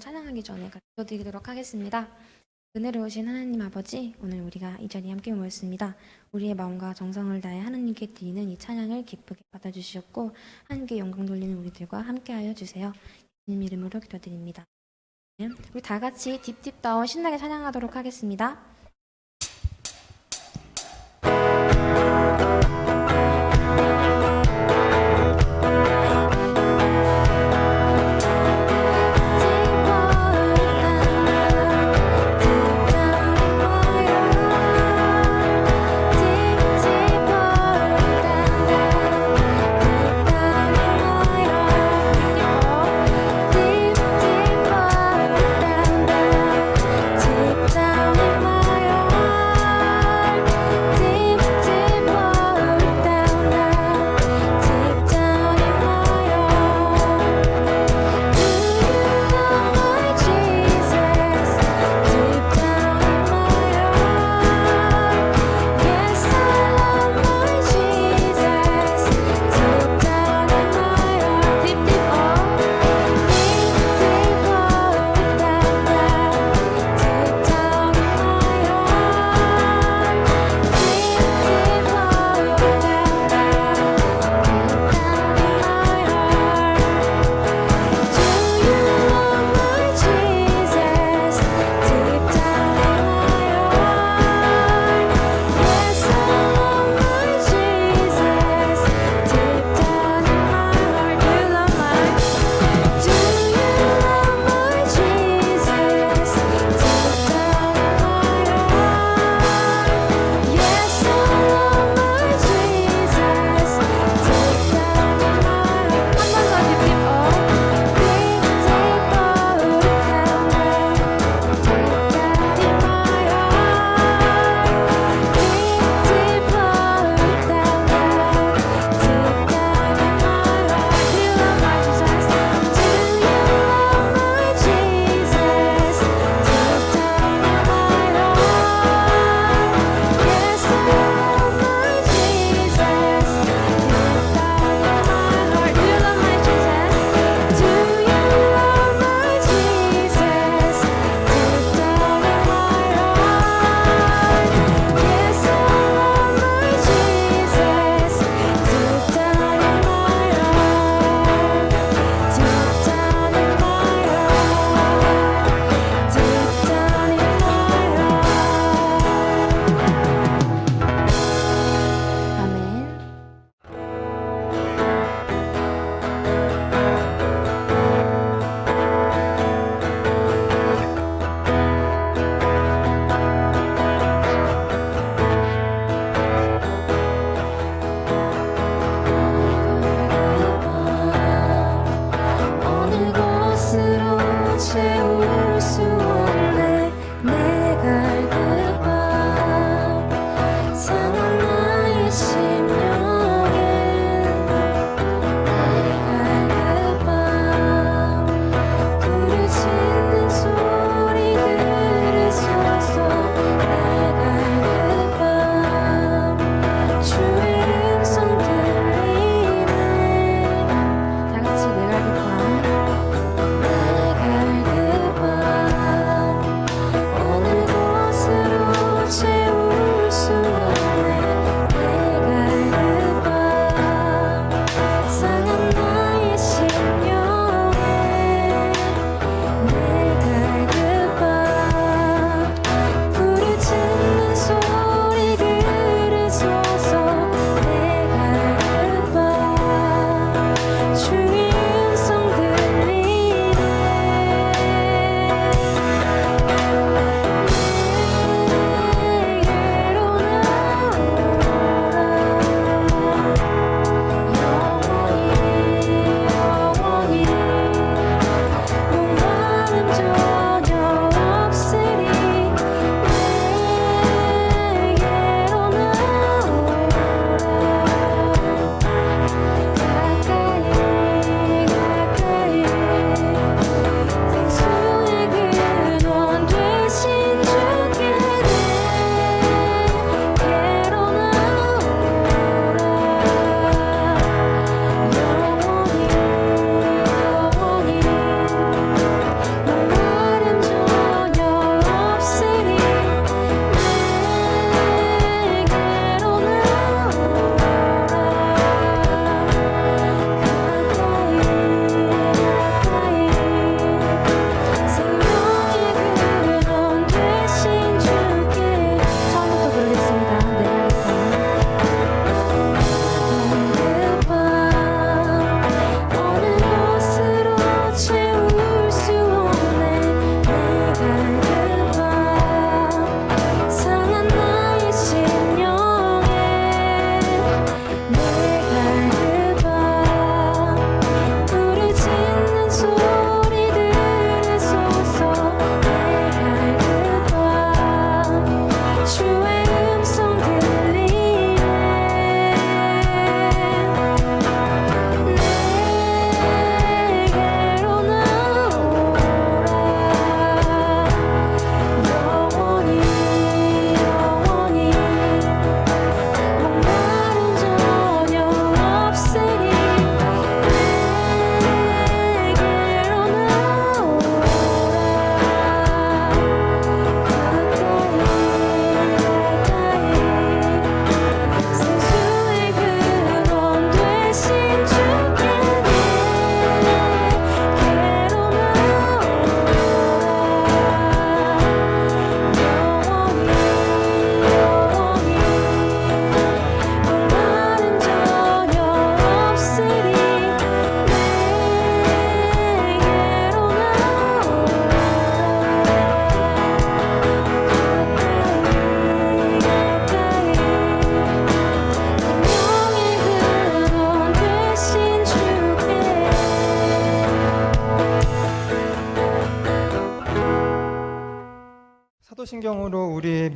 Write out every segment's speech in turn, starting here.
찬양하기 전에 같이 기도드리도록 하겠습니다. 은혜로우신 하나님 아버지, 오늘 우리가 이 자리에 함께 모였습니다. 우리의 마음과 정성을 다해 하나님께 드리는 이 찬양을 기쁘게 받아주시었고 하나님께 영광 돌리는 우리들과 함께하여 주세요. 예수님 이름으로 기도드립니다. 네, 우리 다 같이 딥딥 다운 신나게 찬양하도록 하겠습니다.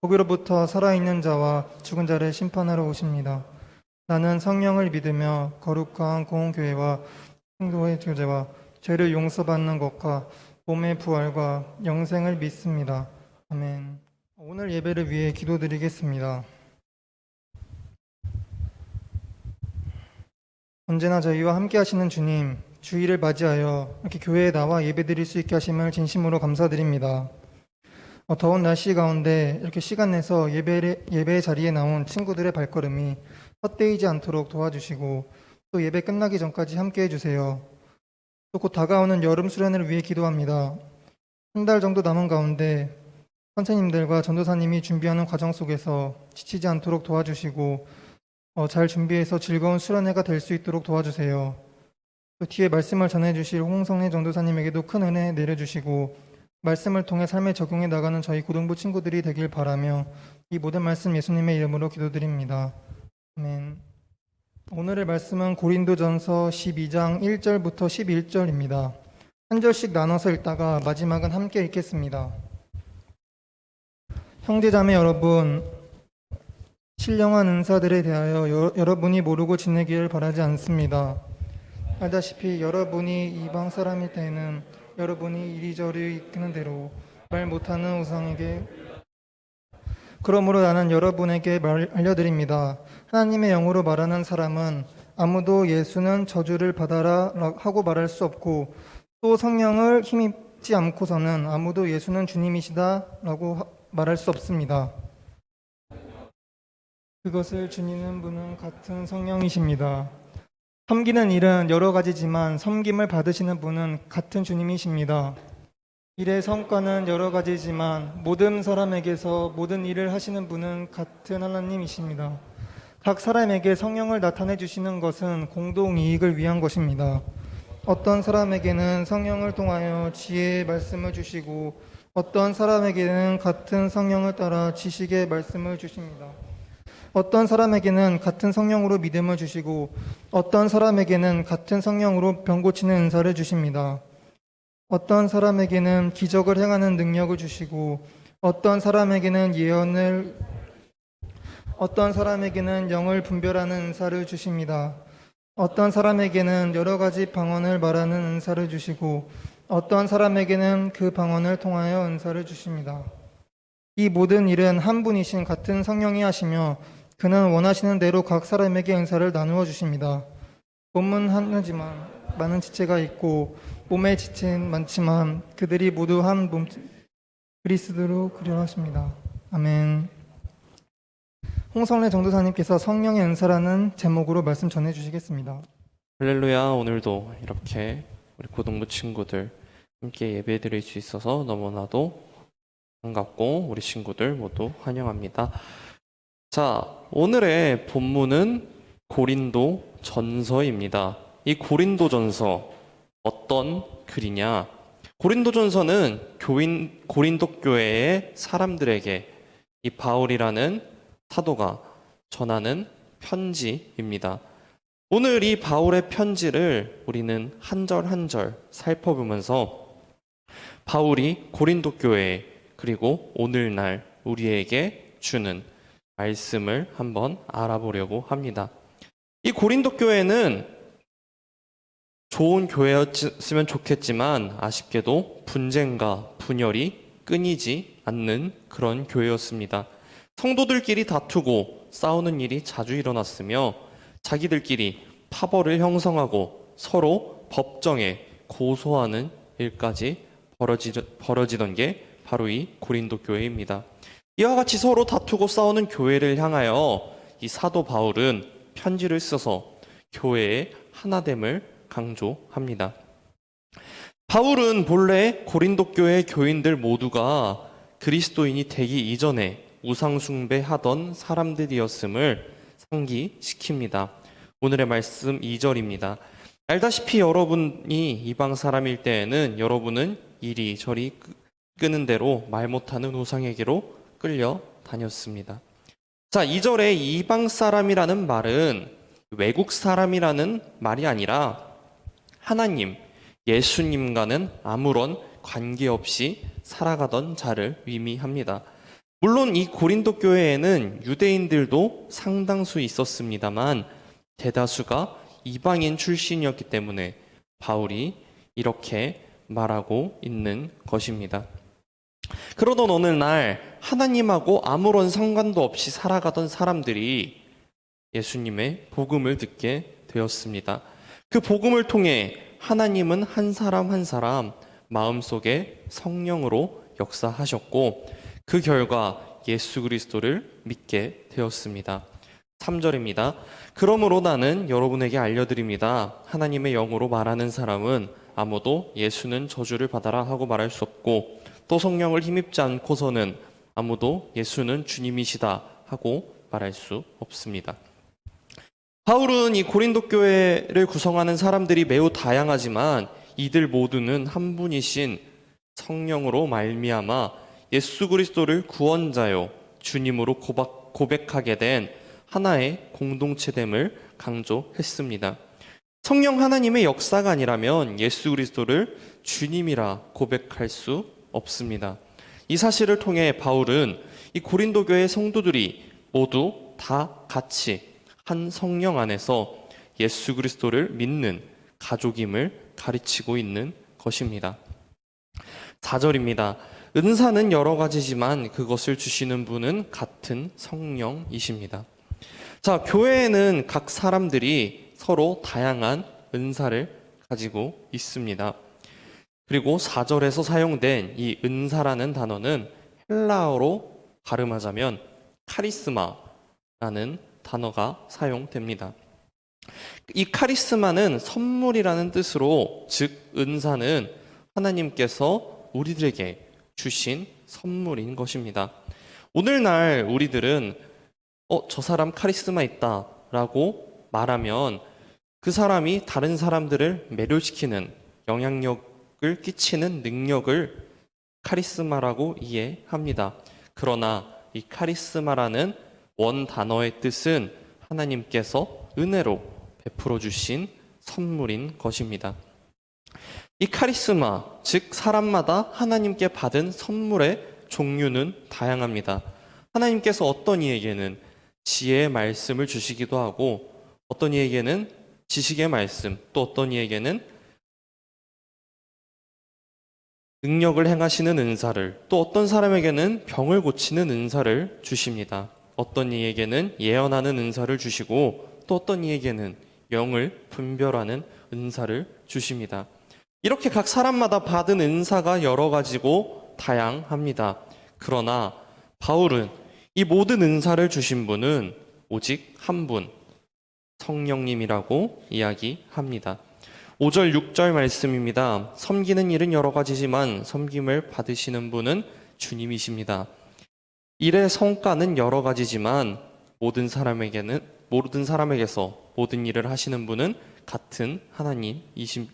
거기로부터 살아있는 자와 죽은 자를 심판하러 오십니다. 나는 성령을 믿으며 거룩한 공교회와 행도의 교제와 죄를 용서받는 것과 몸의 부활과 영생을 믿습니다. 아멘. 오늘 예배를 위해 기도드리겠습니다. 언제나 저희와 함께 하시는 주님, 주일을 맞이하여 이렇게 교회에 나와 예배 드릴 수 있게 하심을 진심으로 감사드립니다. 어, 더운 날씨 가운데 이렇게 시간 내서 예배, 예배 자리에 나온 친구들의 발걸음이 헛되이지 않도록 도와주시고 또 예배 끝나기 전까지 함께 해주세요. 또 곧 다가오는 여름 수련회를 위해 기도합니다. 한 달 정도 남은 가운데 선생님들과 전도사님이 준비하는 과정 속에서 지치지 않도록 도와주시고 어, 잘 준비해서 즐거운 수련회가 될 수 있도록 도와주세요. 또 뒤에 말씀을 전해주실 홍성래 전도사님에게도 큰 은혜 내려주시고 말씀을 통해 삶에 적용해 나가는 저희 고등부 친구들이 되길 바라며 이 모든 말씀 예수님의 이름으로 기도드립니다. 아멘. 오늘의 말씀은 고린도전서 12장 1절부터 11절입니다. 한 절씩 나눠서 읽다가 마지막은 함께 읽겠습니다. 형제자매 여러분, 신령한 은사들에 대하여 여, 여러분이 모르고 지내기를 바라지 않습니다. 알다시피 여러분이 이방 사람일 때에는 여러분이 이리저리 이끄는 대로 말 못하는 우상에게 그러므로 나는 여러분에게 말, 알려드립니다. 하나님의 영으로 말하는 사람은 아무도 예수는 저주를 받아라 하고 말할 수 없고 또 성령을 힘입지 않고서는 아무도 예수는 주님이시다라고 하- 말할 수 없습니다. 그것을 주니는 분은 같은 성령이십니다. 섬기는 일은 여러 가지지만 섬김을 받으시는 분은 같은 주님이십니다. 일의 성과는 여러 가지지만 모든 사람에게서 모든 일을 하시는 분은 같은 하나님이십니다. 각 사람에게 성령을 나타내 주시는 것은 공동 이익을 위한 것입니다. 어떤 사람에게는 성령을 통하여 지혜의 말씀을 주시고 어떤 사람에게는 같은 성령을 따라 지식의 말씀을 주십니다. 어떤 사람에게는 같은 성령으로 믿음을 주시고 어떤 사람에게는 같은 성령으로 병 고치는 은사를 주십니다. 어떤 사람에게는 기적을 행하는 능력을 주시고 어떤 사람에게는 예언을 어떤 사람에게는 영을 분별하는 은사를 주십니다. 어떤 사람에게는 여러 가지 방언을 말하는 은사를 주시고 어떤 사람에게는 그 방언을 통하여 은사를 주십니다. 이 모든 일은 한 분이신 같은 성령이 하시며 그는 원하시는 대로 각 사람에게 은사를 나누어 주십니다. 몸은 하나지만 많은 지체가 있고 몸의 지체는 많지만 그들이 모두 한 몸 그리스도로 그려하십니다. 아멘. 홍성래 정도사님께서 성령의 은사라는 제목으로 말씀 전해 주시겠습니다. 할렐루야 오늘도 이렇게 우리 고등부 친구들 함께 예배 드릴 수 있어서 너무나도 반갑고 우리 친구들 모두 환영합니다. 자, 오늘의 본문은 고린도 전서입니다. 이 고린도 전서 어떤 글이냐? 고린도 전서는 교인 고린도 교회의 사람들에게 이 바울이라는 사도가 전하는 편지입니다. 오늘 이 바울의 편지를 우리는 한 절 한 절 살펴보면서 바울이 고린도 교회 그리고 오늘날 우리에게 주는 말씀을 한번 알아보려고 합니다. 이 고린도 교회는 좋은 교회였으면 좋겠지만 아쉽게도 분쟁과 분열이 끊이지 않는 그런 교회였습니다. 성도들끼리 다투고 싸우는 일이 자주 일어났으며 자기들끼리 파벌을 형성하고 서로 법정에 고소하는 일까지 벌어지, 벌어지던 게 바로 이 고린도 교회입니다. 이와 같이 서로 다투고 싸우는 교회를 향하여 이 사도 바울은 편지를 써서 교회의 하나됨을 강조합니다. 바울은 본래 고린도 교회 교인들 모두가 그리스도인이 되기 이전에 우상숭배하던 사람들이었음을 상기시킵니다. 오늘의 말씀 2절입니다. 알다시피 여러분이 이방 사람일 때에는 여러분은 이리저리 끄- 끄는 대로 말 못하는 우상에게로 끌려 다녔습니다. 자, 2절에 이방 사람이라는 말은 외국 사람이라는 말이 아니라 하나님, 예수님과는 아무런 관계없이 살아가던 자를 의미합니다. 물론 이 고린도 교회에는 유대인들도 상당수 있었습니다만 대다수가 이방인 출신이었기 때문에 바울이 이렇게 말하고 있는 것입니다. 그러던 어느 날 하나님하고 아무런 상관도 없이 살아가던 사람들이 예수님의 복음을 듣게 되었습니다. 그 복음을 통해 하나님은 한 사람 한 사람 마음속에 성령으로 역사하셨고 그 결과 예수 그리스도를 믿게 되었습니다. 3절입니다. 그러므로 나는 여러분에게 알려드립니다. 하나님의 영으로 말하는 사람은 아무도 예수는 저주를 받아라 하고 말할 수 없고 또 성령을 힘입지 않고서는 아무도 예수는 주님이시다 하고 말할 수 없습니다. 바울은 이 고린도 교회를 구성하는 사람들이 매우 다양하지만 이들 모두는 한 분이신 성령으로 말미암아 예수 그리스도를 구원자요 주님으로 고박, 고백하게 된 하나의 공동체됨을 강조했습니다. 성령 하나님의 역사가 아니라면 예수 그리스도를 주님이라 고백할 수 없습니다. 이 사실을 통해 바울은 이 고린도 교회 성도들이 모두 다 같이 한 성령 안에서 예수 그리스도를 믿는 가족임을 가르치고 있는 것입니다. 4절입니다. 은사는 여러 가지지만 그것을 주시는 분은 같은 성령이십니다. 자, 교회에는 각 사람들이 서로 다양한 은사를 가지고 있습니다. 그리고 4절에서 사용된 이 은사라는 단어는 헬라어로 발음하자면 카리스마라는 단어가 사용됩니다. 이 카리스마는 선물이라는 뜻으로 즉 은사는 하나님께서 우리들에게 주신 선물인 것입니다. 오늘날 우리들은 어, 저 사람 카리스마 있다 라고 말하면 그 사람이 다른 사람들을 매료시키는 영향력 을 끼치는 능력을 카리스마라고 이해합니다. 그러나 이 카리스마라는 원 단어의 뜻은 하나님께서 은혜로 베풀어 주신 선물인 것입니다. 이 카리스마, 즉 사람마다 하나님께 받은 선물의 종류는 다양합니다. 하나님께서 어떤 이에게는 지혜의 말씀을 주시기도 하고 어떤 이에게는 지식의 말씀, 또 어떤 이에게는 능력을 행하시는 은사를, 또 어떤 사람에게는 병을 고치는 은사를 주십니다. 어떤 이에게는 예언하는 은사를 주시고 또 어떤 이에게는 영을 분별하는 은사를 주십니다. 이렇게 각 사람마다 받은 은사가 여러 가지고 다양합니다. 그러나 바울은 이 모든 은사를 주신 분은 오직 한 분, 성령님이라고 이야기합니다. 5절, 6절 말씀입니다. 섬기는 일은 여러 가지지만 섬김을 받으시는 분은 주님이십니다. 일의 성과는 여러 가지지만 모든 사람에게는 모든 사람에게서 모든 일을 하시는 분은 같은 하나님이심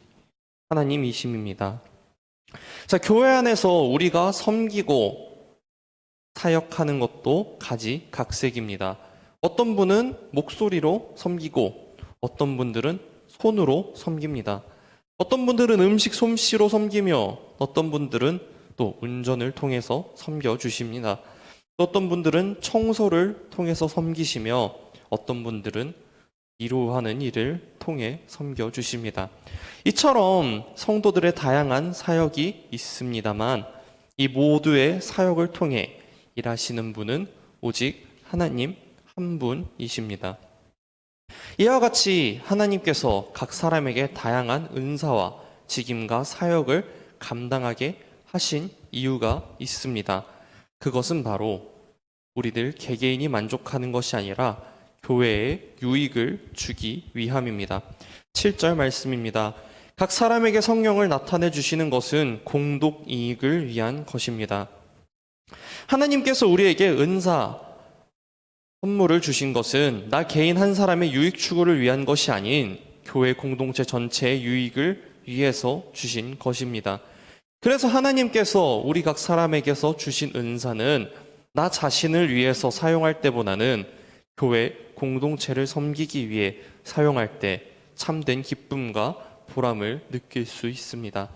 하나님이심입니다. 자, 교회 안에서 우리가 섬기고 사역하는 것도 가지 각색입니다. 어떤 분은 목소리로 섬기고 어떤 분들은 손으로 섬깁니다. 어떤 분들은 음식 솜씨로 섬기며 어떤 분들은 또 운전을 통해서 섬겨 주십니다. 또 어떤 분들은 청소를 통해서 섬기시며 어떤 분들은 이루하는 일을 통해 섬겨 주십니다. 이처럼 성도들의 다양한 사역이 있습니다만 이 모두의 사역을 통해 일하시는 분은 오직 하나님 한 분이십니다. 이와 같이 하나님께서 각 사람에게 다양한 은사와 직임과 사역을 감당하게 하신 이유가 있습니다. 그것은 바로 우리들 개개인이 만족하는 것이 아니라 교회에 유익을 주기 위함입니다. 7절 말씀입니다. 각 사람에게 성령을 나타내 주시는 것은 공독 이익을 위한 것입니다. 하나님께서 우리에게 은사, 선물을 주신 것은 나 개인 한 사람의 유익 추구를 위한 것이 아닌 교회 공동체 전체의 유익을 위해서 주신 것입니다. 그래서 하나님께서 우리 각 사람에게서 주신 은사는 나 자신을 위해서 사용할 때보다는 교회 공동체를 섬기기 위해 사용할 때 참된 기쁨과 보람을 느낄 수 있습니다.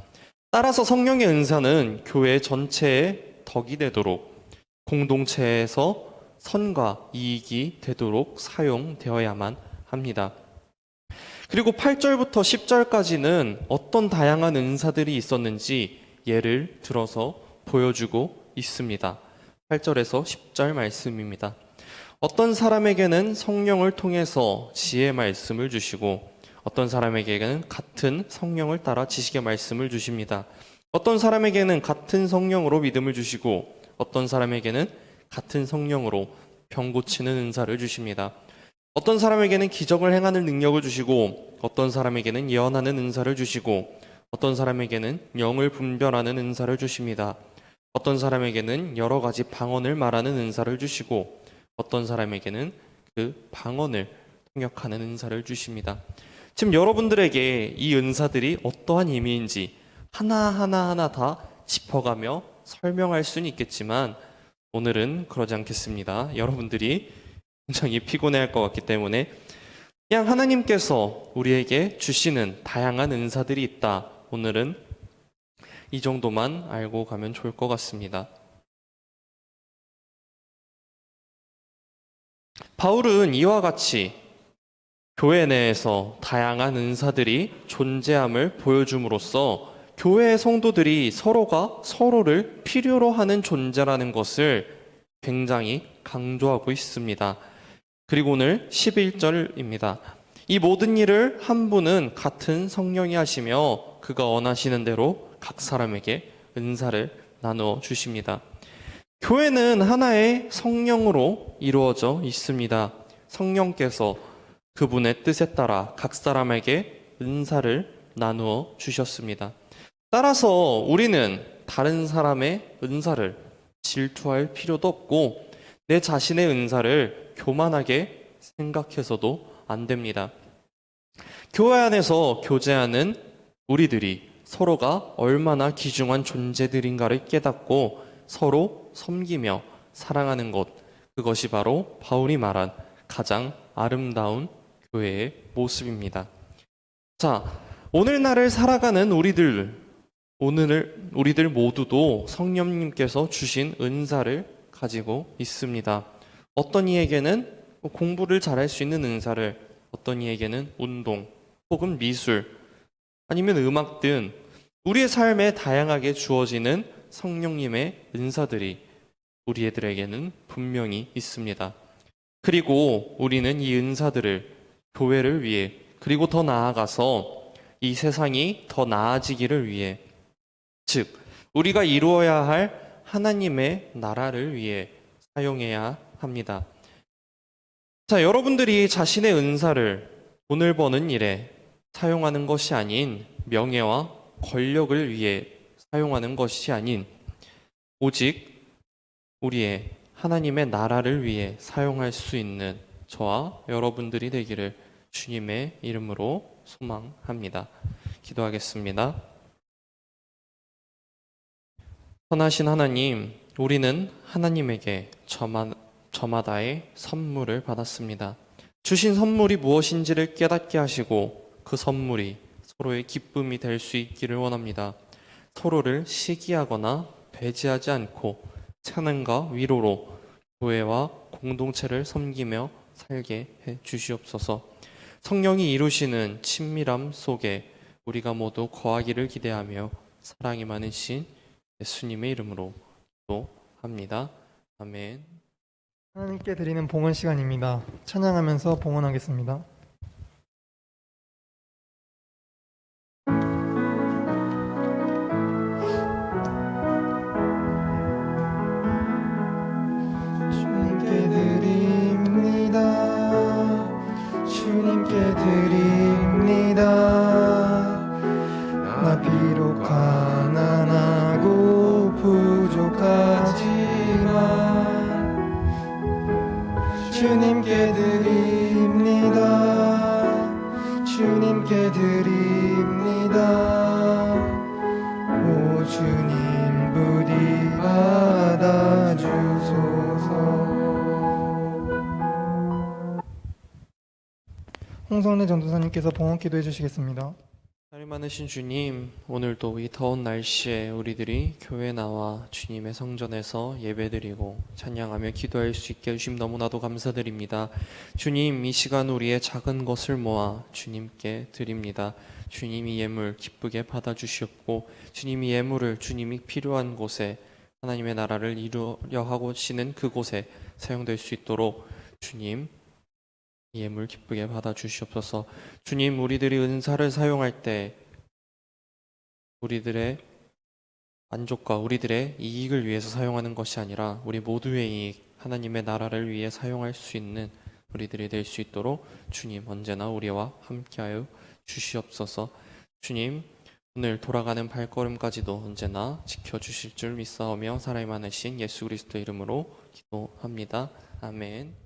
따라서 성령의 은사는 교회 전체의 덕이 되도록 공동체에서 선과 이익이 되도록 사용되어야만 합니다. 그리고 8절부터 10절까지는 어떤 다양한 은사들이 있었는지 예를 들어서 보여주고 있습니다. 8절에서 10절 말씀입니다. 어떤 사람에게는 성령을 통해서 지혜 말씀을 주시고 어떤 사람에게는 같은 성령을 따라 지식의 말씀을 주십니다. 어떤 사람에게는 같은 성령으로 믿음을 주시고 어떤 사람에게는 같은 성령으로 병 고치는 은사를 주십니다. 어떤 사람에게는 기적을 행하는 능력을 주시고 어떤 사람에게는 예언하는 은사를 주시고 어떤 사람에게는 영을 분별하는 은사를 주십니다. 어떤 사람에게는 여러 가지 방언을 말하는 은사를 주시고 어떤 사람에게는 그 방언을 통역하는 은사를 주십니다. 지금 여러분들에게 이 은사들이 어떠한 의미인지 하나하나 하나 다 짚어가며 설명할 수는 있겠지만 오늘은 그러지 않겠습니다. 여러분들이 굉장히 피곤해할 것 같기 때문에 그냥 하나님께서 우리에게 주시는 다양한 은사들이 있다. 오늘은 이 정도만 알고 가면 좋을 것 같습니다. 바울은 이와 같이 교회 내에서 다양한 은사들이 존재함을 보여줌으로써 교회의 성도들이 서로가 서로를 필요로 하는 존재라는 것을 굉장히 강조하고 있습니다. 그리고 오늘 11절입니다. 이 모든 일을 한 분은 같은 성령이 하시며 그가 원하시는 대로 각 사람에게 은사를 나누어 주십니다. 교회는 하나의 성령으로 이루어져 있습니다. 성령께서 그분의 뜻에 따라 각 사람에게 은사를 나누어 주셨습니다. 따라서 우리는 다른 사람의 은사를 질투할 필요도 없고 내 자신의 은사를 교만하게 생각해서도 안 됩니다. 교회 안에서 교제하는 우리들이 서로가 얼마나 귀중한 존재들인가를 깨닫고 서로 섬기며 사랑하는 것, 그것이 바로 바울이 말한 가장 아름다운 교회의 모습입니다. 자, 오늘날을 살아가는 우리들, 오늘 우리들 모두도 성령님께서 주신 은사를 가지고 있습니다. 어떤 이에게는 공부를 잘할 수 있는 은사를, 어떤 이에게는 운동, 혹은 미술, 아니면 음악 등 우리의 삶에 다양하게 주어지는 성령님의 은사들이 우리 애들에게는 분명히 있습니다. 그리고 우리는 이 은사들을 교회를 위해 그리고 더 나아가서 이 세상이 더 나아지기를 위해 즉 우리가 이루어야 할 하나님의 나라를 위해 사용해야 합니다. 자, 여러분들이 자신의 은사를 돈을 버는 일에 사용하는 것이 아닌 명예와 권력을 위해 사용하는 것이 아닌 오직 우리의 하나님의 나라를 위해 사용할 수 있는 저와 여러분들이 되기를 주님의 이름으로 소망합니다. 기도하겠습니다. 선하신 하나님, 우리는 하나님에게 저마, 저마다의 선물을 받았습니다. 주신 선물이 무엇인지를 깨닫게 하시고 그 선물이 서로의 기쁨이 될 수 있기를 원합니다. 서로를 시기하거나 배제하지 않고 찬양과 위로로 교회와 공동체를 섬기며 살게 해 주시옵소서. 성령이 이루시는 친밀함 속에 우리가 모두 거하기를 기대하며 사랑이 많으신 예수님의 이름으로 기도합니다. 아멘. 하나님께 드리는 봉헌 시간입니다. 찬양하면서 봉헌하겠습니다. 전도사님께서 봉헌 기도해 주시겠습니다. 사랑 많으신 주님, 오늘도 이 더운 날씨에 우리들이 교회 나와 주님의 성전에서 예배드리고 찬양하며 기도할 수 있게 해주심 너무나도 감사드립니다. 주님, 이 시간 우리의 작은 것을 모아 주님께 드립니다. 주님이 예물 기쁘게 받아주시옵고 주님이 예물을 주님이 필요한 곳에 하나님의 나라를 이루려 하고 시는 그곳에 사용될 수 있도록 주님 이 예물 기쁘게 받아 주시옵소서. 주님, 우리들이 은사를 사용할 때 우리들의 만족과 우리들의 이익을 위해서 사용하는 것이 아니라 우리 모두의 이익, 하나님의 나라를 위해 사용할 수 있는 우리들이 될 수 있도록 주님 언제나 우리와 함께하여 주시옵소서. 주님, 오늘 돌아가는 발걸음까지도 언제나 지켜주실 줄 믿사오며 사랑이 많으신 예수 그리스도 이름으로 기도합니다. 아멘.